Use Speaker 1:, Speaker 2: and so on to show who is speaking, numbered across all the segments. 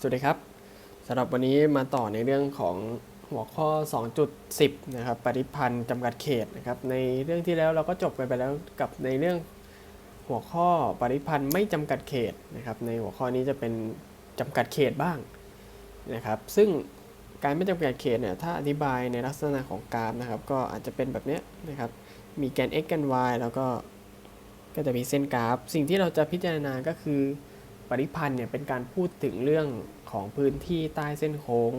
Speaker 1: สวัสดีครับสำหรับวันนี้มาต่อในเรื่องของหัวข้อ 2.10 นะครับปฏิพันธ์จำกัดเขตนะครับในเรื่องที่แล้วเราก็จบกันไปแล้วกับในเรื่องหัวข้อปฏิพันธ์ไม่จำกัดเขตนะครับในหัวข้อนี้จะเป็นจำกัดเขตบ้างนะครับซึ่งการไม่จำกัดเขตเนี่ยถ้าอธิบายในลักษณะของกราฟนะครับก็อาจจะเป็นแบบนี้นะครับมีแกน x แกน y แล้วก็ก็จะมีเส้นกราฟ สิ่งที่เราจะพิจารณาก็คือ ปริพันธ์เนี่ยเป็นการพูดถึงเรื่องของพื้นที่ใต้เส้นโค้ง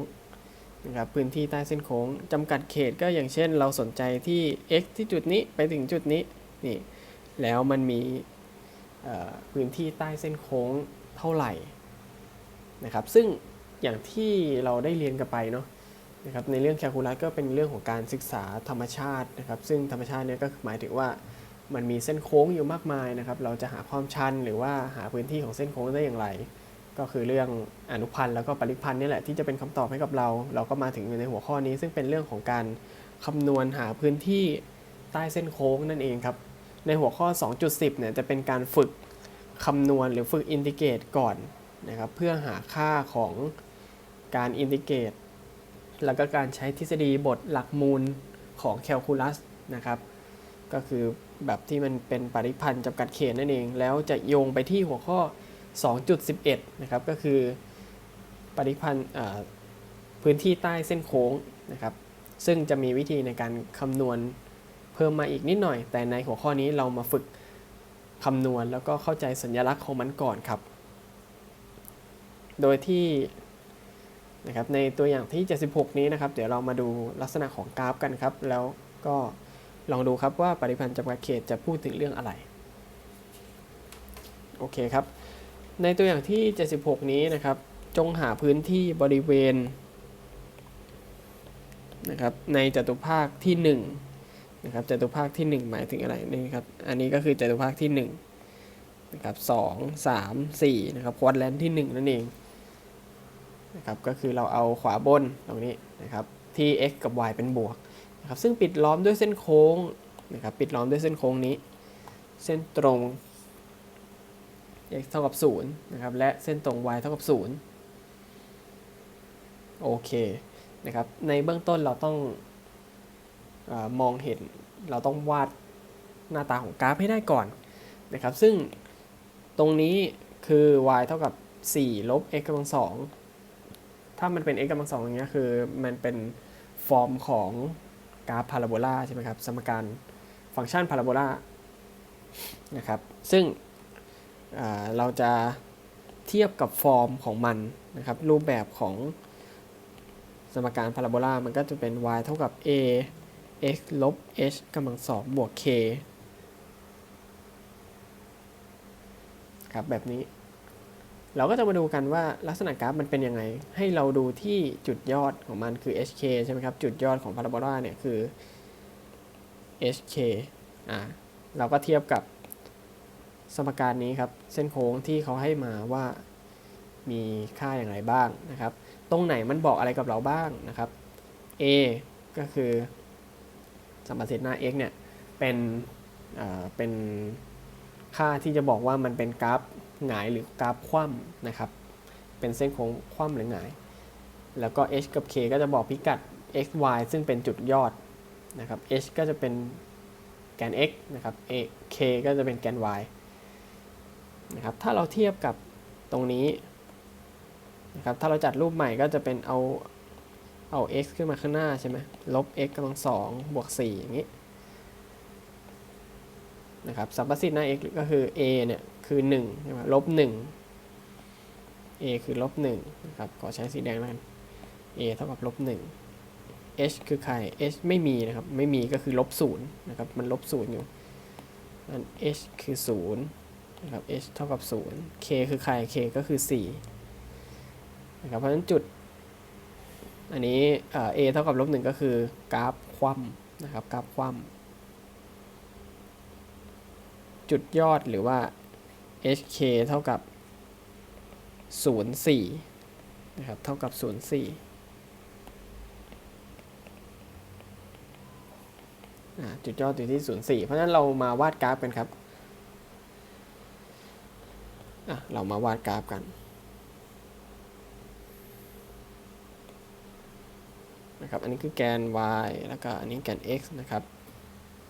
Speaker 1: นะครับพื้นที่ใต้เส้นโค้งจำกัดเขตก็อย่างเช่น เราสนใจที่ x ที่จุดนี้ไปถึงจุดนี้นี่แล้วมันมีพื้นที่ใต้เส้นโค้งเท่าไหร่นะครับซึ่งอย่างที่เราได้เรียนกันไปเนาะนะครับในเรื่องแคลคูลัสก็เป็นเรื่องของการศึกษาธรรมชาตินะครับซึ่งธรรมชาติเนี่ยก็หมายถึงว่า มันมีเส้นโค้งอยู่มากมายนะครับ เราจะหาความชันหรือว่าหาพื้นที่ของเส้นโค้งได้อย่างไร ก็คือเรื่องอนุพันธ์แล้วก็ปริพันธ์นี่แหละที่จะเป็นคำตอบให้กับเรา เราก็มาถึงในหัวข้อนี้ ซึ่งเป็นเรื่องของการคำนวณหาพื้นที่ใต้เส้นโค้งนั่นเองครับ ในหัวข้อ 2.10 เนี่ยจะเป็นการฝึกคำนวณหรือฝึกอินทิเกรตก่อนนะครับ เพื่อหาค่าของการอินทิเกรตแล้วก็การใช้ทฤษฎีบทหลักมูลของแคลคูลัสนะครับ ก็คือ แบบที่มันเป็นปริพันธ์จำกัดเขตนั่นเอง แล้วจะโยงไปที่หัวข้อ 2.11 นะครับ ก็คือปริพันธ์พื้นที่ใต้เส้นโค้งนะครับ ซึ่งจะมีวิธีในการคำนวณเพิ่มมาอีกนิดหน่อย แต่ในหัวข้อนี้เรามาฝึกคำนวณแล้วก็เข้าใจสัญลักษณ์ของมันก่อนครับ โดยที่นะครับในตัวอย่างที่ 76 นี้นะครับ เดี๋ยวเรามาดูลักษณะของกราฟกันครับ แล้วก็ ลองดูครับว่าปริพันธ์จำกัดเขตจะพูดถึงเรื่องอะไร โอเคครับ ในตัวอย่างที่ 76 นี้นะครับ จงหาพื้นที่บริเวณนะครับในจตุภาคที่1นะครับจตุภาคที่ 1 หมายถึงอะไรนี่ครับอันนี้ก็คือจตุภาคที่1นะครับ2 3 4นะครับควอดแลนที่ 1 นั่นเองนะครับก็คือเราเอาขวาบนตรงนี้นะครับที่ x กับ y เป็นบวก นะครับซึ่งปิดล้อมด้วยเส้นโค้งนะครับปิดล้อมด้วยเส้นโค้งนี้ เส้นตรง x เท่ากับ0นะครับและเส้นตรง y เท่ากับ0โอเคนะครับในเบื้องต้นเราต้องอมองเห็นเราต้องวาดหน้าตาของกราฟให้ได้ก่อนนะครับซึ่งตรงนี้คือ y เท่ากับ 4 ลบ x กำลังสองถ้ามันเป็น x กำลังสองอย่างเงี้ยคือมันเป็นฟอร์มของ กราฟพาราโบลาใช่ไหมครับสมการฟังก์ชันพาราโบลานะครับซึ่งเราจะเทียบกับฟอร์มของมันนะครับรูปแบบของสมการพาราโบลามันก็จะเป็น y เท่ากับ a x ลบ h กำลังสองบวก k ครับแบบนี้ เราก็จะมาดูกันว่าลักษณะกราฟมันเป็นยังไง ให้เราดูที่จุดยอดของมันคือ hk ใช่ไหมครับ จุดยอดของพาราโบลาเนี่ยคือ hk อ่าเราก็เทียบกับสมการนี้ครับ เส้นโค้งที่เขาให้มาว่ามีค่าอย่างไรบ้างนะครับ ตรงไหนมันบอกอะไรกับเราบ้างนะครับ a ก็คือสมการเศษหน้า x เนี่ยเป็นอ่าเป็นค่าที่จะบอกว่ามันเป็นกราฟ หงายหรือกราฟคว่ำนะครับ เป็นเส้นโค้งคว่ำหรือหงาย แล้วก็ h กับ k ก็จะบอกพิกัด x y ซึ่งเป็นจุดยอดนะครับ h ก็จะเป็นแกน x นะครับ a k ก็จะเป็นแกน y นะครับ ถ้าเราเทียบกับตรงนี้นะครับ ถ้าเราจัดรูปใหม่ก็จะเป็นเอาเอา x ขึ้นมาข้างหน้าใช่ไหมลบ x กำลังสองบวก4อย่างนี้นะครับสัมประสิทธิ์หน้า x ก็คือ a เนี่ย คือ1ใช่ไหมลบ1 a คือลบ1นะครับขอใช้สีแดงแล้วกัน a เท่ากับลบ1 h คือใคร h ไม่มีนะครับ ไม่มีก็คือลบ0นะครับ มันลบ0อยู่อัน h คือ0นะครับ h เท่ากับ0 k คือใคร k ก็คือ4นะครับ เพราะฉะนั้นจุด อันนี้ a เท่ากับลบ1ก็คือกราฟคว่ำนะครับ กราฟคว่ำจุดยอดหรือว่า hk เท่ากับ 04 นะครับ เท่ากับ 04 จุดยอดอยู่ที่ 04 เพราะฉะนั้นเรามาวาดกราฟกันครับเรามาวาดกราฟกันนะครับ อันนี้คือแกน y แล้วก็อันนี้แกน x นะครับ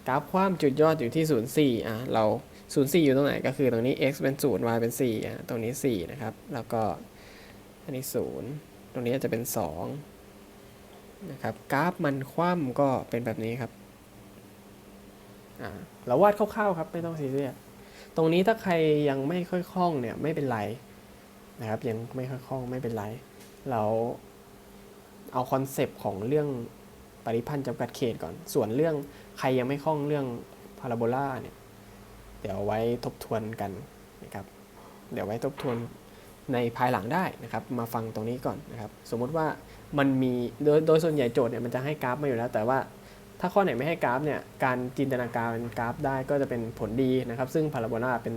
Speaker 1: กราฟความจุดยอดอยู่ที่ 0 4อะเรา 0 4 อยู่ตรงไหนก็คือตรงนี้ x เป็น 0 y เป็น4อะตรงนี้ 4 นะครับ แล้วก็อันนี้ 0 ตรงนี้จะเป็น 2 นะครับ กราฟมันคว่ำก็เป็นแบบนี้ครับอ่าเราวาดคร่าวๆครับ ไม่ต้องซีเรียสตรงนี้ถ้าใครยังไม่ค่อยคล่องเนี่ยไม่เป็นไรนะครับยังไม่ค่อยคล่องไม่เป็นไร เราเอาคอนเซปต์ของเรื่อง ปริพันธ์จำกัดเขตก่อน ส่วนเรื่องใครยังไม่คล่องเรื่องพาราโบลาเนี่ย เดี๋ยวไว้ทบทวนกันนะครับ เดี๋ยวไว้ทบทวนในภายหลังได้นะครับ มาฟังตรงนี้ก่อนนะครับ สมมุติว่ามันมีโดยโดยส่วนใหญ่โจทย์เนี่ยมันจะให้กราฟมาอยู่แล้ว แต่ว่าถ้าข้อไหนไม่ให้กราฟเนี่ย การจินตนาการเป็นกราฟได้ก็จะเป็นผลดีนะครับ ซึ่งพาราโบลาเป็น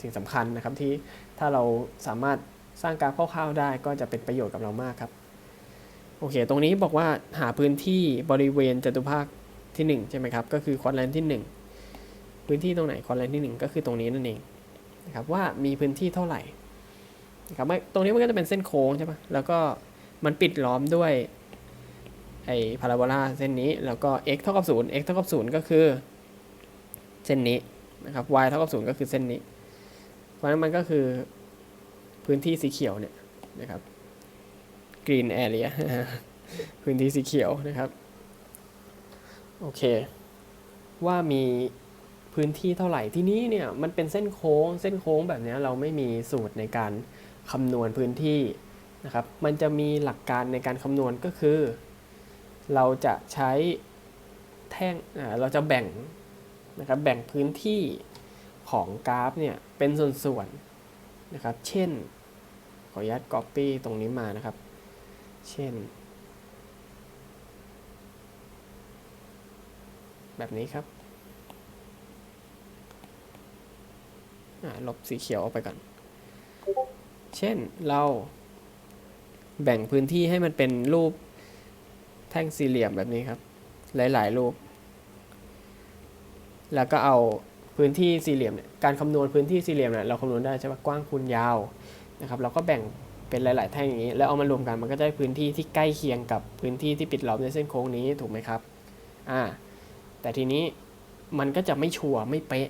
Speaker 1: สิ่งสำคัญนะครับที่ถ้าเราสามารถสร้างกราฟคร่าวๆได้ก็จะเป็นประโยชน์กับเรามากครับ โอเค ตรงนี้บอกว่าหาพื้นที่บริเวณจตุภาคที่ 1 ใช่ไหมครับ ก็คือควอดแลนที่ 1 พื้นที่ตรงไหนควอดแลนที่ 1 ก็คือตรงนี้นั่นเองนะครับว่ามีพื้นที่เท่าไหร่นะครับไม่ตรงนี้มันก็จะเป็นเส้นโค้งใช่ปะแล้วก็มันปิดล้อมด้วยไอ้พาราโบลาเส้นนี้แล้วก็ x เท่ากับ0 x เท่ากับ0ก็คือเส้นนี้นะครับ y เท่ากับ0ก็คือเส้นนี้ เพราะฉะนั้นมันก็คือพื้นที่สีเขียวเนี่ยนะครับ green area พื้นที่สีเขียวนะครับ โอเค ว่ามีพื้นที่เท่าไหร่ที่นี้เนี่ยมันเป็นเส้นโค้ง เส้นโค้งแบบนี้เราไม่มีสูตรในการคำนวณพื้นที่นะครับ มันจะมีหลักการในการคำนวณก็คือ เราจะใช้แท่งเราจะแบ่งนะครับแบ่งพื้นที่ของกราฟเนี่ยเป็นส่วนๆนะครับ เช่น ขออนุญาต copy ตรงนี้มานะครับ เช่น แบบนี้ครับลบสีเขียวออกไปก่อน เช่นเราแบ่งพื้นที่ให้มันเป็นรูปแท่งสี่เหลี่ยมแบบนี้ครับ หลายๆรูป แล้วก็เอาพื้นที่สี่เหลี่ยมเนี่ย การคำนวณพื้นที่สี่เหลี่ยมเนี่ยเราคำนวณได้ใช่ปะกว้างคูณยาวนะครับ เราก็แบ่ง เป็นหลาย ๆ แท่งอย่างนี้ แล้วเอามารวมกันมันก็จะได้พื้นที่ที่ใกล้เคียงกับพื้นที่ที่ปิดล้อมในเส้นโค้งนี้ถูกไหมครับอ่าแต่ทีนี้มันก็จะไม่ชัวร์ไม่เป๊ะ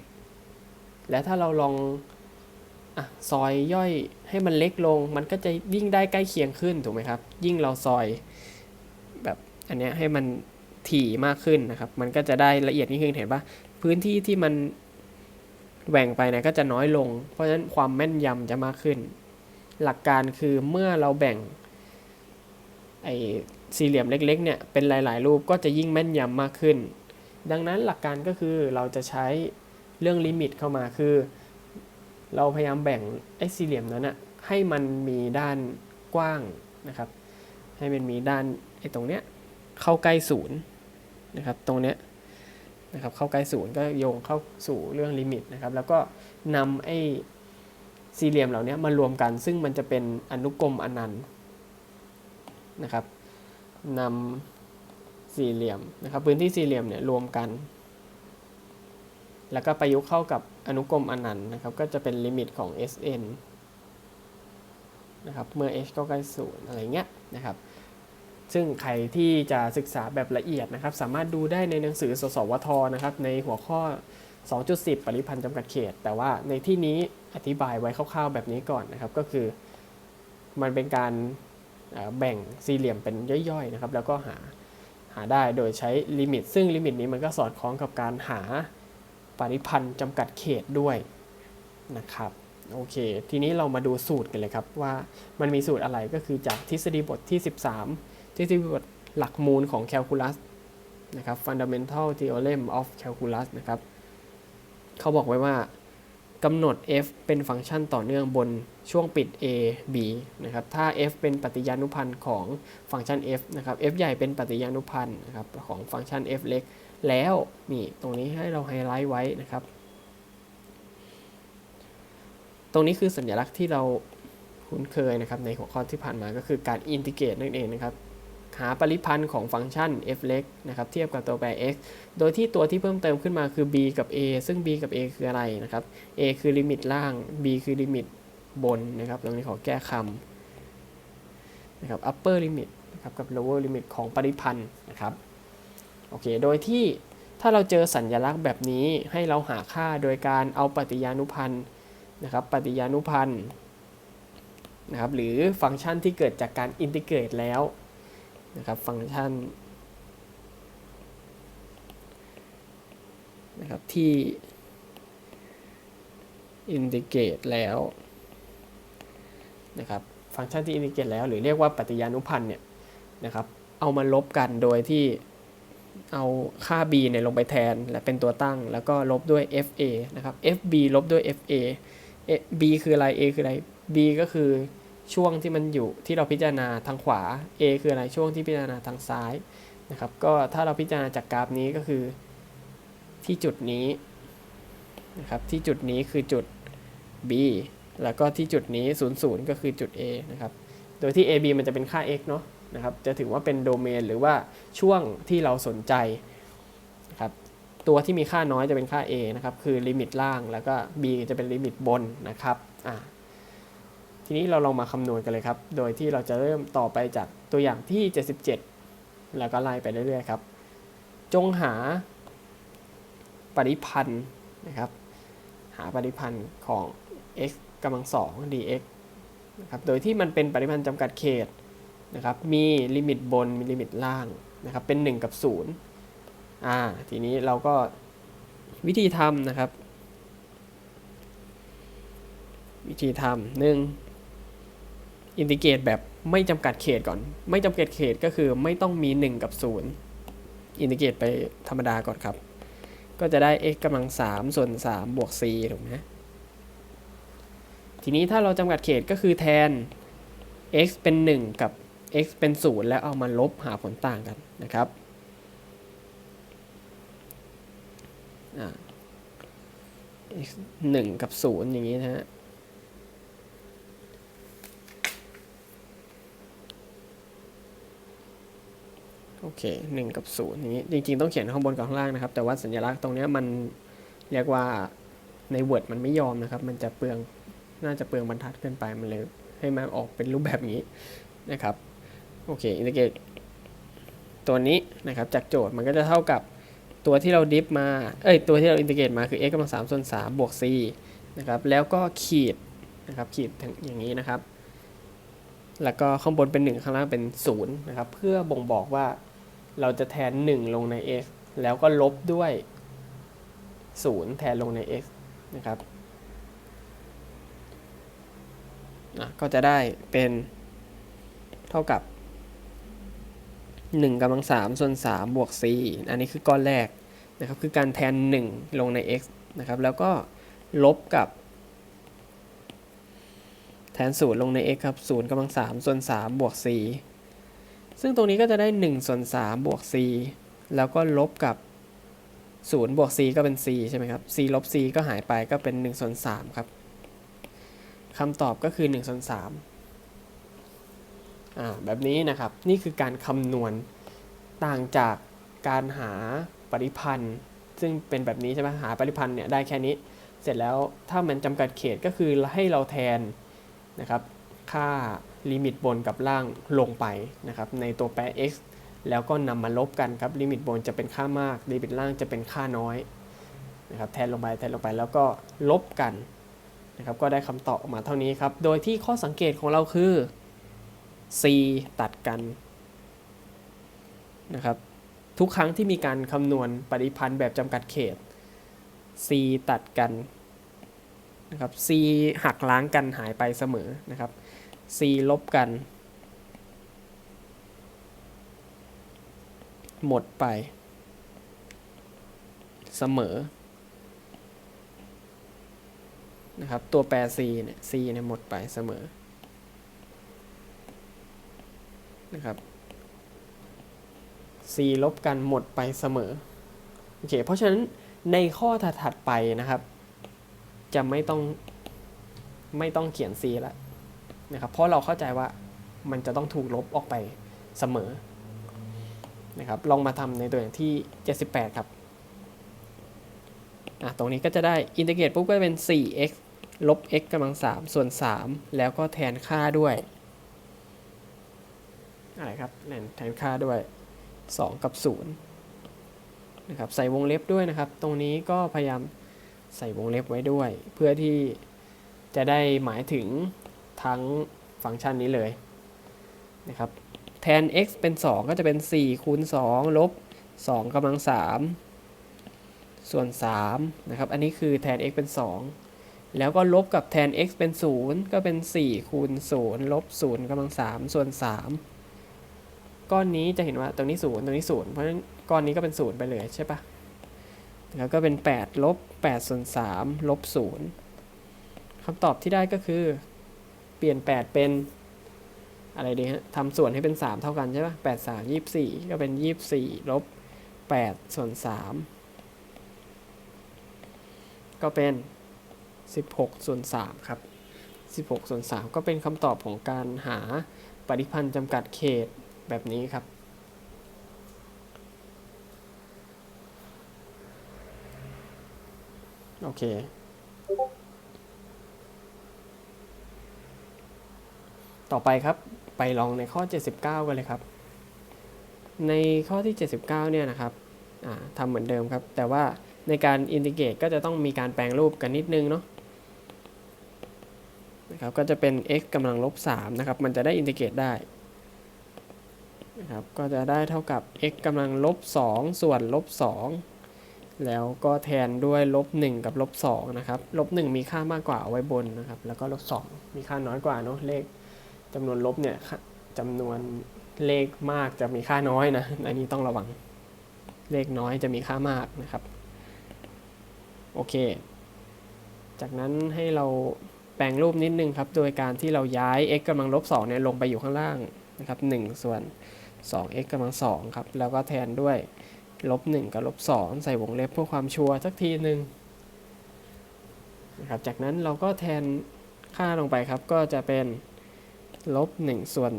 Speaker 1: แล้วถ้าเราลองอซอยย่อยให้มันเล็กลง มันก็จะยิ่งได้ใกล้เคียงขึ้นถูกไหมครับ ยิ่งเราซอยแบบอันเนี้ยให้มันถี่มากขึ้นนะครับ มันก็จะได้ละเอียดยิ่งขึ้นเห็นปะพื้นที่ที่มันแหว่งไปเนี่ยก็จะน้อยลง เพราะฉะนั้นความแม่นยำจะมากขึ้น หลักการคือเมื่อเราแบ่งไอ้สี่เหลี่ยมเล็กๆเนี่ยเป็นหลายๆ รูปก็จะยิ่งแม่นยำมากขึ้น ดังนั้นหลักการก็คือเราจะใช้เรื่องลิมิตเข้ามาคือ เราพยายามแบ่งไอ้สี่เหลี่ยมนั้นอะให้มันมีด้านกว้างนะครับ ให้มันมีด้านไอ้ตรงเนี้ยเข้าใกล้ศูนย์นะครับตรงเนี้ยนะครับเข้าใกล้ศูนย์ก็โยงเข้าสู่เรื่องลิมิตนะครับ แล้วก็นำไอ้ สี่เหลี่ยมเหล่านี้มารวมกัน ซึ่งมันจะเป็นอนุกรมอนันต์นะครับนำสี่เหลี่ยมนะครับพื้นที่สี่เหลี่ยมเนี่ยรวมกัน แล้วก็ประยุกต์เข้ากับอนุกรมอนันต์นะครับก็จะเป็นลิมิตของ Sn นะครับเมื่อ h ก็ใกล้ศูนย์อะไรเงี้ยนะครับซึ่งใครที่จะศึกษาแบบละเอียดนะครับ สามารถดูได้ในหนังสือสสวทนะครับในหัวข้อ 2.10 ปริพันธ์จำกัดเขต แต่ว่าในที่นี้อธิบายไว้คร่าวๆแบบนี้ก่อนนะครับ ก็คือมันเป็นการแบ่งสี่เหลี่ยมเป็นย่อยๆนะครับ แล้วก็หาหาได้โดยใช้ลิมิต ซึ่งลิมิตนี้มันก็สอดคล้องกับการหาปริพันธ์จำกัดเขตด้วยนะครับโอเค ทีนี้เรามาดูสูตรกันเลยครับ ว่ามันมีสูตรอะไรก็คือจากทฤษฎีบทที่ 13 ทฤษฎีบทหลักมูลของแคลคูลัสนะครับ Fundamental Theorem of Calculus นะครับ เขาบอกไว้ว่ากำหนด f เป็นฟังก์ชันต่อเนื่องบนช่วงปิด a b นะครับ ถ้า f เป็นปฏิญานุพันธ์ของฟังก์ชัน f นะครับ f ใหญ่เป็นปฏิญานุพันธ์นะครับของฟังก์ชัน f เล็ก แล้วนี่ตรงนี้ให้เราไฮไลท์ไว้นะครับ ตรงนี้คือสัญลักษณ์ที่เราคุ้นเคยนะครับในหัวข้อที่ผ่านมาก็คือการอินทิเกรตนั่นเองนะครับ หาปริพันธ์ของฟังก์ชัน f เล็กนะครับเทียบกับตัวแปร x โดยที่ตัวที่เพิ่มเติมขึ้นมาคือ b กับ a ซึ่ง b กับ a คืออะไรนะครับ a คือลิมิตล่าง b คือลิมิตบนนะครับตรงนี้ขอแก้คำนะครับ upper limit นะครับกับ lower limit ของปริพันธ์นะครับโอเคโดยที่ถ้าเราเจอสัญลักษณ์แบบนี้ให้เราหาค่าโดยการเอาปฏิญานุพันธ์นะครับปฏิญานุพันธ์นะครับหรือฟังก์ชันที่เกิดจากการอินทิเกรตแล้ว นะครับฟังก์ชันนะครับที่อินทิเกรตแล้วนะครับฟังก์ชันที่อินทิเกรตแล้ว หรือเรียกว่าปฏิญานุพันธ์เนี่ยนะครับเอามาลบกันโดยที่เอาค่า b เนี่ยลงไปแทนและเป็นตัวตั้ง แล้วก็ลบด้วย fa นะครับ fb ลบด้วย fa b คืออะไร a คืออะไร b ก็คือ ช่วงที่มันอยู่ที่เราพิจารณาทางขวา a คืออะไรช่วงที่พิจารณาทางซ้ายนะครับ ก็ถ้าเราพิจารณาจากกราฟนี้ก็คือที่จุดนี้นะครับที่จุดนี้คือจุด b แล้วก็ที่จุดนี้ 0 0 ก็คือจุด a นะครับ โดยที่ ab มันจะเป็นค่า x เนาะนะครับ จะถือว่าเป็นโดเมนหรือว่าช่วงที่เราสนใจนะครับ ตัวที่มีค่าน้อยจะเป็นค่า a นะครับ คือลิมิตล่าง แล้วก็ b จะเป็นลิมิตบนนะครับ อ่า ทีนี้เราลองมาคำนวณกันเลยครับ โดยที่เราจะเริ่มต่อไปจากตัวอย่างที่ 77 แล้วก็ไล่ไปเรื่อยๆครับ จงหาปริพันธ์นะครับ หาปริพันธ์ของ x กำลังสอง dx นะครับ โดยที่มันเป็นปริพันธ์จำกัดเขตนะครับ มีลิมิตบน มีลิมิตล่างนะครับ เป็น 1 กับ 0 อ่า ทีนี้เราก็วิธีทำนะครับ วิธีทำหนึ่ง อินทิเกรตแบบไม่จำกัดเขตก่อน ไม่จำกัดเขตก็คือไม่ต้องมี 1 กับ 0 อินทิเกรตไปธรรมดาก่อนครับ ก็จะได้ x กำลัง 3 ส่วน 3 บวก c ถูกไหมทีนี้ถ้าเราจำกัดเขตก็คือแทน x เป็น 1 กับ x เป็น 0 แล้วเอามาลบหาผลต่างกันนะครับอ x 1 กับ 0 อย่างนี้นะฮะ โอเค1กับ0อย่างนี้จริงๆต้องเขียนข้างบนกับข้างล่างนะครับ แต่ว่าสัญลักษณ์ตรงนี้มันเรียกว่าใน Word มันไม่ยอมนะครับ มันจะเปลืองน่าจะเปลืองบรรทัดเกินไปมันเลยให้มันออกเป็นรูปแบบนี้นะครับโอเคอินทิเกรตตัวนี้นะครับจากโจทย์มันก็จะเท่ากับตัวที่เราดิฟมาเอ้ยตัวที่เราอินทิเกรตมาคือ x กำลัง3ส่วน3บวก c นะครับแล้วก็ขีดนะครับขีดอย่างนี้นะครับ แล้วก็ข้างบนเป็น 1 ข้างล่างเป็น0นะครับเพื่อบ่งบอกว่า เราจะแทน 1 ลงใน x แล้วก็ลบด้วย 0 แทนลงใน x นะครับอะก็จะได้เป็นเท่ากับ 1กำลัง3ส่วน3บวก c อันนี้คือก้อนแรกนะครับ คือการแทน 1 ลงใน x นะครับ แล้วก็ลบกับแทน0ลงใน x ครับ0กำลัง3ส่วน3บวก c ซึ่งตรงนี้ก็จะได้1ส่วน3บวก c แล้วก็ลบกับ0บวก c ก็เป็น c ใช่ไหมครับ c ลบ c ก็หายไปก็เป็น1ส่วน3ครับคำตอบก็คือ1ส่วน3อ่าแบบนี้นะครับ นี่คือการคำนวณต่างจากการหาปริพันธ์ ซึ่งเป็นแบบนี้ใช่ไหมหาปริพันธ์เนี่ยได้แค่นี้ เสร็จแล้วถ้ามันจำกัดเขตก็คือให้เราแทนนะครับ ค่า ลิมิตบนกับล่างลงไปนะครับในตัวแปร x แล้วก็นำมาลบกันครับลิมิตบนจะเป็นค่ามากลิมิตล่างจะเป็นค่าน้อยนะครับแทนลงไปแทนลงไปแล้วก็ลบกันนะครับก็ได้คำตอบออกมาเท่านี้ครับ โดยที่ข้อสังเกตของเราคือ c ตัดกันนะครับทุกครั้งที่มีการคำนวณปริพันธ์แบบจำกัดเขต c ตัดกันนะครับ c หักล้างกันหายไปเสมอนะครับ c ลบกัน หมดไป เสมอ นะครับ ตัวแปร c เนี่ย c เนี่ยหมดไปเสมอ นะครับ c ลบกันหมดไปเสมอ โอเค เพราะฉะนั้นในข้อถัดๆไปนะครับ จะไม่ต้องไม่ต้องเขียน c แล้ว นะครับเพราะเราเข้าใจว่ามันจะต้องถูกลบออกไปเสมอนะครับลองมาทำในตัวอย่างที่ 78 ครับอะตรงนี้ก็จะได้อินทิเกรตปุ๊บก็จะเป็น 4x ลบ x กำลัง 3 ส่วน 3 แล้วก็แทนค่าด้วยอะไรครับแทนแทนค่าด้วย 2 กับ0นะครับใส่วงเล็บด้วยนะครับ ตรงนี้ก็พยายามใส่วงเล็บไว้ด้วย เพื่อที่จะได้หมายถึง ทั้งฟังก์ชันนี้เลยนะครับแทน x เป็น 2 ก็จะเป็น 4 คูณ 2 ลบ 2กำลัง 3 ส่วน3นะครับ อันนี้คือแทน x เป็น 2 แล้วก็ลบกับแทน x เป็น 0 ก็เป็น 4 คูณ 0 ลบ 0กำลัง 3 ส่วน 3 ก้อนนี้จะเห็นว่าตรงนี้ 0 ตรงนี้ 0 เพราะฉะนั้นก้อนนี้ก็เป็น 0 ไปเลยใช่ปะแล้วก็เป็น 8 ลบ 8 ส่วน 3 ลบ 0คำตอบที่ได้ก็คือ เปลี่ยน 8 เป็นอะไรดีฮะทำส่วนให้เป็น 3 เท่ากันใช่ปะ8 3 24 ก็เป็น 24ลบ8ส่วน 3 ก็เป็น 16 ส่วน 3 ครับ 16 ส่วน 3 ก็เป็นคำตอบของการหาปริพันธ์จำกัดเขตแบบนี้ครับ โอเค ต่อไปครับไปลองในข้อ 79 กันเลยครับ ในข้อที่ 79 เนี่ยนะครับทำเหมือนเดิมครับ แต่ว่าในการอินทิเกรตก็จะต้องมีการแปลงรูปกันนิดนึงเนาะนะครับก็จะเป็น x กำลังลบ3นะครับ มันจะได้อินทิเกรตได้นะครับก็จะได้เท่ากับ x กำลังลบ2ส่วนลบ2แล้วก็แทนด้วยลบ1กับลบ2นะครับลบ1มีค่ามากกว่าไว้บนนะครับ แล้วก็ลบ2มีค่าน้อยกว่าเนาะเลข จำนวนลบเนี่ยจำนวนเลขมากจะมีค่าน้อยนะ อันนี้ต้องระวัง เลขน้อยจะมีค่ามากนะครับ โอเค จากนั้นให้เราแปลงรูปนิดนึงครับ โดยการที่เราย้าย x กำลังลบ2เนี่ยลงไปอยู่ข้างล่างนะครับ1ส่วน 2x กำลัง2ครับ แล้วก็แทนด้วยลบ1กับลบ2ใส่วงเล็บเพื่อความชัวร์สักทีหนึ่งนะครับ จากนั้นเราก็แทนค่าลงไปครับ ก็จะเป็น ลบ1ส่วน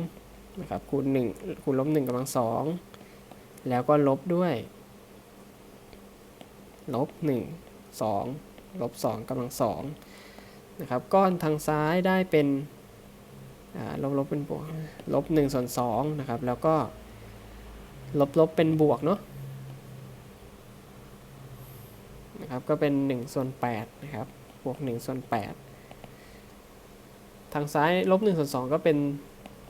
Speaker 1: 2นะครับคูณ1คูณลบ1กำลัง2แล้วก็ลบด้วย ลบ 1 2 ลบ2กำลัง2นะครับ ก้อนทางซ้ายได้เป็นลบลบเป็นบวก ลบ1ส่วน2นะครับ แล้วก็ ลบลบเป็นบวกเนาะนะครับ ก็เป็น 1 ส่วน8นะครับ บวก 1 ส่วน8 ทางซ้ายลบ1ส่วน2ก็เป็น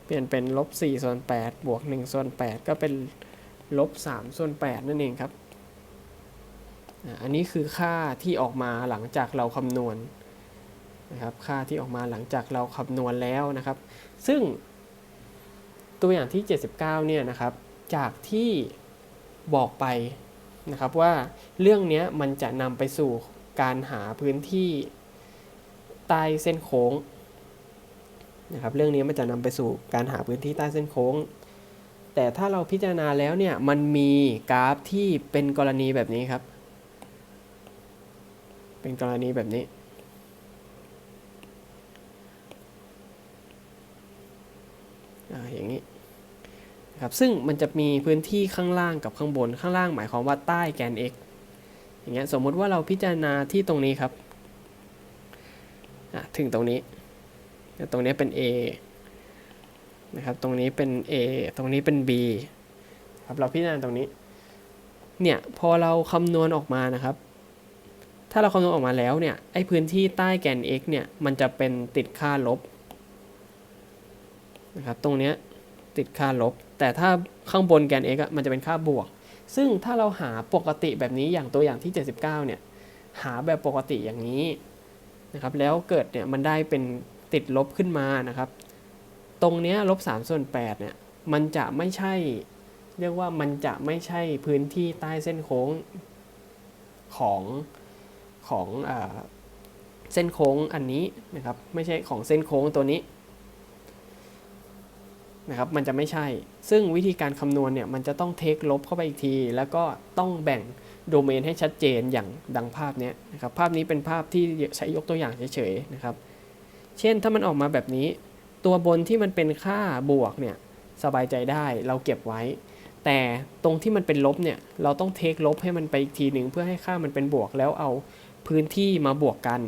Speaker 1: เปลี่ยนเป็นลบ4ส่วน8บวก1ส่วน8ก็เป็นลบ3ส่วน8นั่นเองครับ อันนี้คือค่าที่ออกมาหลังจากเราคำนวณนะครับ ค่าที่ออกมาหลังจากเราคำนวณแล้วนะครับ ซึ่งตัวอย่างที่ 79 เนี่ยนะครับ จากที่บอกไปนะครับว่าเรื่องนี้มันจะนำไปสู่การหาพื้นที่ใต้เส้นโค้ง นะครับเรื่องนี้มันจะนำไปสู่การหาพื้นที่ใต้เส้นโค้ง แต่ถ้าเราพิจารณาแล้วเนี่ยมันมีกราฟที่เป็นกรณีแบบนี้ครับ เป็นกรณีแบบนี้อย่างนี้ครับซึ่งมันจะมีพื้นที่ข้างล่างกับข้างบนข้างล่างหมายความว่าใต้แกน x อย่างเงี้ยสมมุติว่าเราพิจารณาที่ตรงนี้ครับถึงตรงนี้ ตรงนี้เป็น a นะครับ ตรงนี้เป็น a ตรงนี้เป็น b ครับเราพิจารณาตรงนี้ เนี่ยพอเราคำนวณออกมานะครับ ถ้าเราคำนวณออกมาแล้วเนี่ยไอ้พื้นที่ใต้แกน x เนี่ยมันจะเป็นติดค่าลบนะครับตรงนี้ติดค่าลบ แต่ถ้าข้างบนแกน x อะมันจะเป็นค่าบวก ซึ่งถ้าเราหาปกติแบบนี้อย่างตัวอย่างที่ 79เนี่ยหาแบบปกติอย่างนี้นะครับแล้วเกิดเนี่ยมันได้เป็น ติดลบขึ้นมานะครับ ตรงนี้ลบ3ส่วน8เนี่ยมันจะไม่ใช่ เรียกว่ามันจะไม่ใช่พื้นที่ใต้เส้นโค้งของของอเส้นโค้งอันนี้นะครับ ไม่ใช่ของเส้นโค้งตัวนี้นะครับมันจะไม่ใช่ ซึ่งวิธีการคำนวณเนี่ยมันจะต้องเทคลบเข้าไปอีกที แล้วก็ต้องแบ่งโดเมนให้ชัดเจนอย่างดังภาพนี้นะครับ ภาพนี้เป็นภาพที่ใช้ยกตัวอย่างเฉยๆนะครับ เช่นถ้ามันออกมาแบบนี้ ตัวบนที่มันเป็นค่าบวกเนี่ยสบายใจได้เราเก็บไว้ แต่ตรงที่มันเป็นลบเนี่ยเราต้องเทคลบให้มันไปอีกทีหนึ่งเพื่อให้ค่ามันเป็นบวกแล้วเอาพื้นที่มาบวกกัน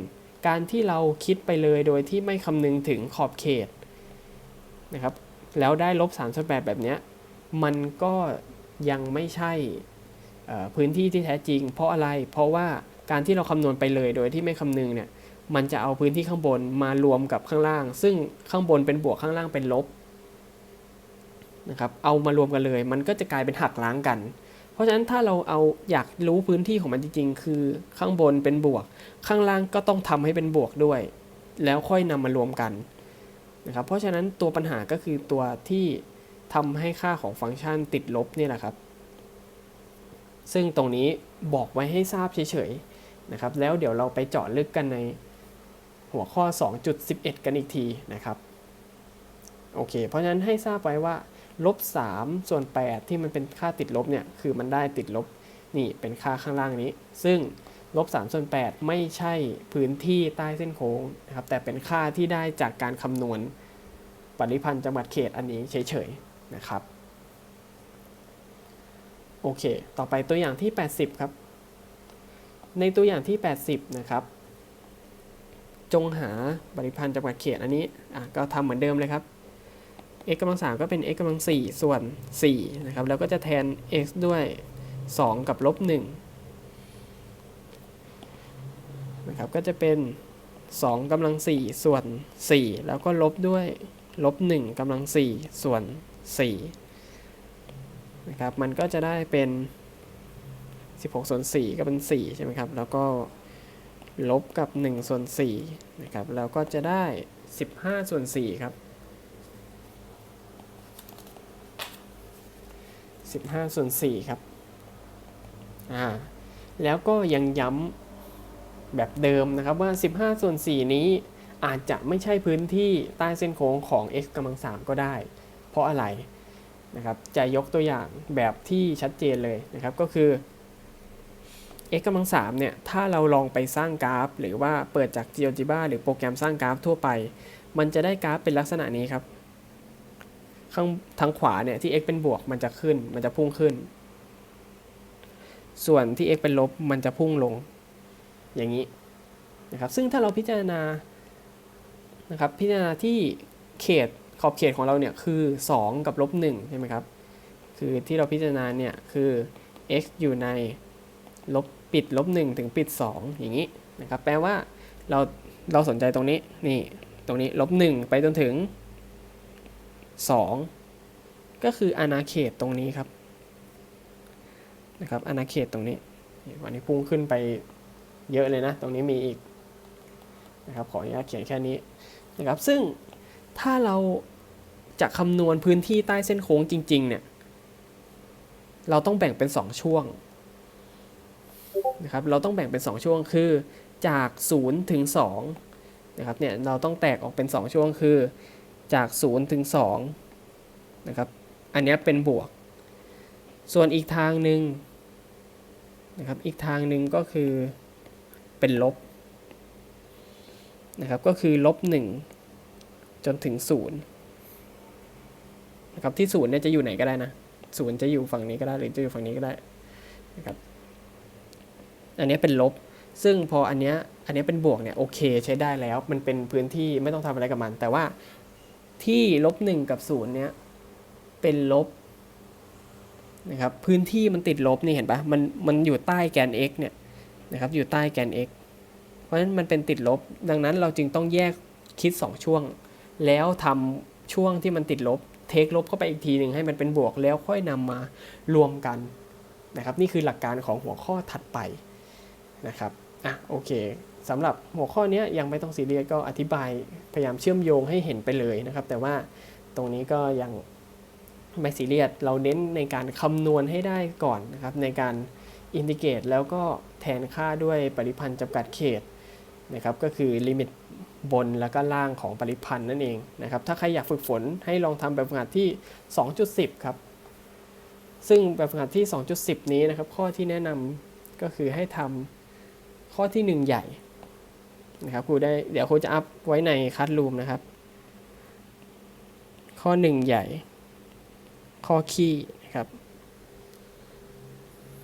Speaker 1: การที่เราคิดไปเลยโดยที่ไม่คำนึงถึงขอบเขตนะครับแล้วได้ลบ3ส่วน8แบบนี้มันก็ยังไม่ใช่พื้นที่ที่แท้จริง เพราะอะไรเพราะว่าการที่เราคำนวณไปเลยโดยที่ไม่คำนึงเนี่ย มันจะเอาพื้นที่ข้างบนมารวมกับข้างล่าง ซึ่งข้างบนเป็นบวกข้างล่างเป็นลบนะครับเอามารวมกันเลย มันก็จะกลายเป็นหักล้างกัน เพราะฉะนั้นถ้าเราเอาอยากรู้พื้นที่ของมันจริง ๆ คือข้างบนเป็นบวก ข้างล่างก็ต้องทำให้เป็นบวกด้วย แล้วค่อยนำมารวมกันนะครับเพราะฉะนั้นตัวปัญหาก็คือตัวที่ทำให้ค่าของฟังก์ชันติดลบเนี่ยแหละครับ ซึ่งตรงนี้บอกไว้ให้ทราบเฉยๆนะครับแล้วเดี๋ยวเราไปเจาะลึกกันใน หัวข้อ 2.11 กันอีกทีนะครับโอเค เพราะฉะนั้นให้ทราบไว้ว่าลบ3ส่วน 8 ที่มันเป็นค่าติดลบเนี่ยคือมันได้ติดลบนี่เป็นค่าข้างล่างนี้ ซึ่งลบ3ส่วน 8 ไม่ใช่พื้นที่ใต้เส้นโค้งนะครับแต่เป็นค่าที่ได้จากการคำนวณปริพันธ์จังหวัดเขตอันนี้เฉยๆนะครับโอเค ต่อไปตัวอย่างที่ 80 ครับ ในตัวอย่างที่ 80 นะครับ จงหาปริพันธ์จังหวัดเขตอันนี้อะก็ทำเหมือนเดิมเลยครับ x กำลัง3ก็เป็น x กำลัง4ส่วน4นะครับแล้วก็จะแทน x ด้วย 2 กับลบ1นะครับก็จะเป็น2กำลัง4ส่วน 4 แล้วก็ลบด้วยลบ1กำลัง4ส่วน4นะครับมันก็จะได้เป็น 16 ส่วน 4 ก็เป็น 4 ใช่ไหมครับ แล้วก็ ลบกับ1ส่วน4นะครับแล้วก็จะได้ 15 ส่วน4ครับ 15 ส่วน4ครับอ่าแล้วก็ยังย้ำแบบเดิมนะครับว่า 15 ส่วน 4 นี้อาจจะไม่ใช่พื้นที่ใต้เส้นโค้งของ x กำลัง 3 ก็ได้ เพราะอะไรนะครับจะยกตัวอย่างแบบที่ชัดเจนเลยนะครับก็คือ x กำลัง3เนี่ย ถ้าเราลองไปสร้างกราฟ หรือว่าเปิดจาก GeoGebra หรือโปรแกรมสร้างกราฟทั่วไป มันจะได้กราฟเป็นลักษณะนี้ครับ ข้างทางขวาเนี่ยที่ x เป็นบวกมันจะขึ้น มันจะพุ่งขึ้น ส่วนที่ x เป็นลบมันจะพุ่งลง อย่างนี้นะครับ ซึ่งถ้าเราพิจารณา นะครับ พิจารณาที่เขตขอบเขตของเราเนี่ยคือ 2 กับลบ1ใช่ไหมครับ คือที่เราพิจารณาเนี่ยคือ x อยู่ในลบ ปิดลบ1ถึงปิด 2 อย่างนี้นะครับ แปลว่าเราเราสนใจตรงนี้นี่ตรงนี้ลบ1ไปจนถึง 2 ก็คืออาณาเขตตรงนี้ครับนะครับอาณาเขตตรงนี้วันนี้พุ่งขึ้นไปเยอะเลยนะ ตรงนี้มีอีกนะครับขออนุญาตเขียนแค่นี้นะครับซึ่งถ้าเราจะคำนวณพื้นที่ใต้เส้นโค้งจริง ๆ เนี่ย เราต้องแบ่งเป็น 2 ช่วง นะครับเราต้องแบ่งเป็น 2 ช่วงคือจาก 0 ถึง2นะครับเนี่ยเราต้องแตกออกเป็น 2 ช่วงคือจาก 0 ถึง2นะครับอันนี้เป็นบวก ส่วนอีกทางหนึ่งนะครับอีกทางหนึ่งก็คือเป็นลบนะครับก็คือลบ1จนถึง0นะครับที่0เนี่ยจะอยู่ไหนก็ได้นะศูนย์จะอยู่ฝั่งนี้ก็ได้หรือจะอยู่ฝั่งนี้ก็ได้นะครับ อันนี้เป็นลบ ซึ่งพออันเนี้ยอันนี้เป็นบวกเนี่ยโอเคใช้ได้แล้ว มันเป็นพื้นที่ไม่ต้องทำอะไรกับมัน แต่ว่าที่ลบ1กับ0เนี่ยเป็นลบนะครับพื้นที่มันติดลบนี่เห็นปะมันมันอยู่ใต้แกน x เนี่ยนะครับอยู่ใต้แกน x เพราะฉะนั้นมันเป็นติดลบ ดังนั้นเราจึงต้องแยกคิด 2 ช่วง แล้วทำช่วงที่มันติดลบเทคลบเข้าไปอีกทีหนึ่งให้มันเป็นบวกแล้วค่อยนำมารวมกันนะครับนี่คือหลักการของหัวข้อถัดไป นะครับอะโอเคสำหรับหัวข้อนี้ยังไม่ต้องซีเรียสก็อธิบายพยายามเชื่อมโยงให้เห็นไปเลยนะครับ แต่ว่าตรงนี้ก็ยังไม่ซีเรียสเราเน้นในการคำนวณให้ได้ก่อนนะครับ ในการอินทิเกรตแล้วก็แทนค่าด้วยปริพันธ์จำกัดเขตนะครับ ก็คือลิมิตบนแล้วก็ล่างของปริพันธ์นั่นเองนะครับ ถ้าใครอยากฝึกฝนให้ลองทำแบบฝึกหัดที่ 2.10 ครับ ซึ่งแบบฝึกหัดที่ 2.10 นี้นะครับ ข้อที่แนะนำก็คือให้ทำ ข้อที่หนึ่งใหญ่นะครับครูได้เดี๋ยวครูจะอัพไว้ในคัดรูมนะครับ ข้อหนึ่งใหญ่ ข้อขี้นะครับ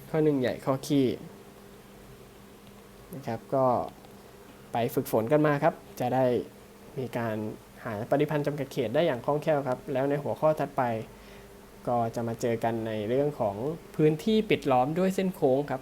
Speaker 1: ข้อหนึ่งใหญ่ข้อขี้นะครับก็ไปฝึกฝนกันมาครับ จะได้มีการหาปฏิพันธ์จำกัดเขตได้อย่างคล่องแคล่วครับ แล้วในหัวข้อถัดไป ก็จะมาเจอกันในเรื่องของพื้นที่ปิดล้อมด้วยเส้นโค้งครับ